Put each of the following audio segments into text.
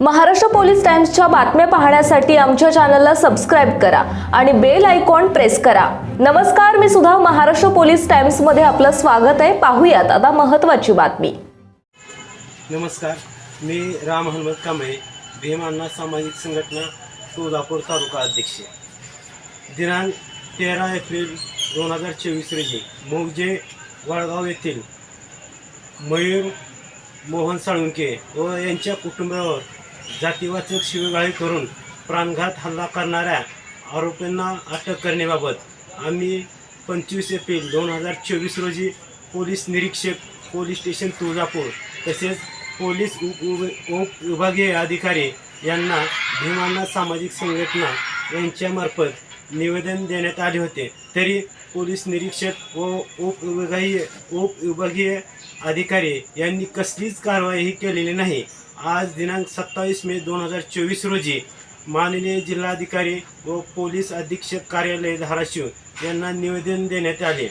Maharashtra police टाइम्सच्या बातम्या पाहण्यासाठी आमच्या चॅनलला सबस्क्राईब करा आणि बेल आयकॉन प्रेस करा. नमस्कार मी सुद्धा महाराष्ट्र पोलीस टाइम्समध्ये आपलं स्वागत आहे. पाहूयात आता महत्त्वाची बातमी. नमस्कार मी राम हनुमत कांबळे भीमांना सामाजिक संघटना तुळजापूर तालुका अध्यक्ष. दिनांक तेरा एप्रिल दोन हजार चोवीस रोजी मौजे वडगाव येथील मयूर मोहन साळुंके व यांच्या कुटुंबावर जातीवाचक शिवेगाळी करून प्राणघात हल्ला करणाऱ्या आरोपींना अटक करण्याबाबत आम्ही पंचवीस एप्रिल दोन हजार चोवीस रोजी पोलीस निरीक्षक पोलीस स्टेशन तुळजापूर तसेच पोलीस उप उप- उपविभागीय अधिकारी यांना भीमांना सामाजिक संघटना यांच्यामार्फत निवेदन देण्यात आले होते. तरी पोलीस निरीक्षक व उपविभागीय उपविभागीय अधिकारी यांनी कसलीच कारवाई केलेली नाही. आज दिनांक सत्तावीस मे दोन हजार चोवीस रोजी माननीय जिल्हाधिकारी व पोलीस अधीक्षक कार्यालय धाराशिव यांना निवेदन देण्यात आले.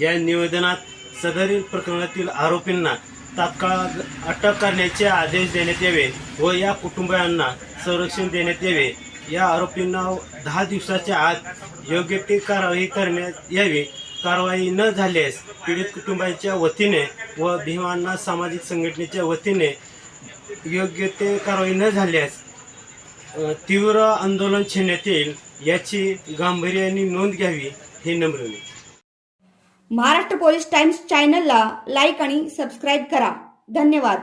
या निवेदनात सदरील प्रकरणातील आरोपींना तात्काळ अटक करण्याचे आदेश देण्यात यावे व या कुटुंबियांना संरक्षण देण्यात यावे. या आरोपींना दहा दिवसाच्या आत योग्य ती कारवाई करण्यात यावी. कारवाई न झाल्यास पीडित कुटुंबाच्या वतीने व भीमांना सामाजिक संघटनेच्या वतीने योग्य ते कारवाई न झाल्यास तीव्र आंदोलन छेडण्यात येईल याची गांभीर्याने नोंद घ्यावी हे नम्र महाराष्ट्र पोलीस टाइम्स चॅनलला लाईक आणि सबस्क्राईब करा. धन्यवाद.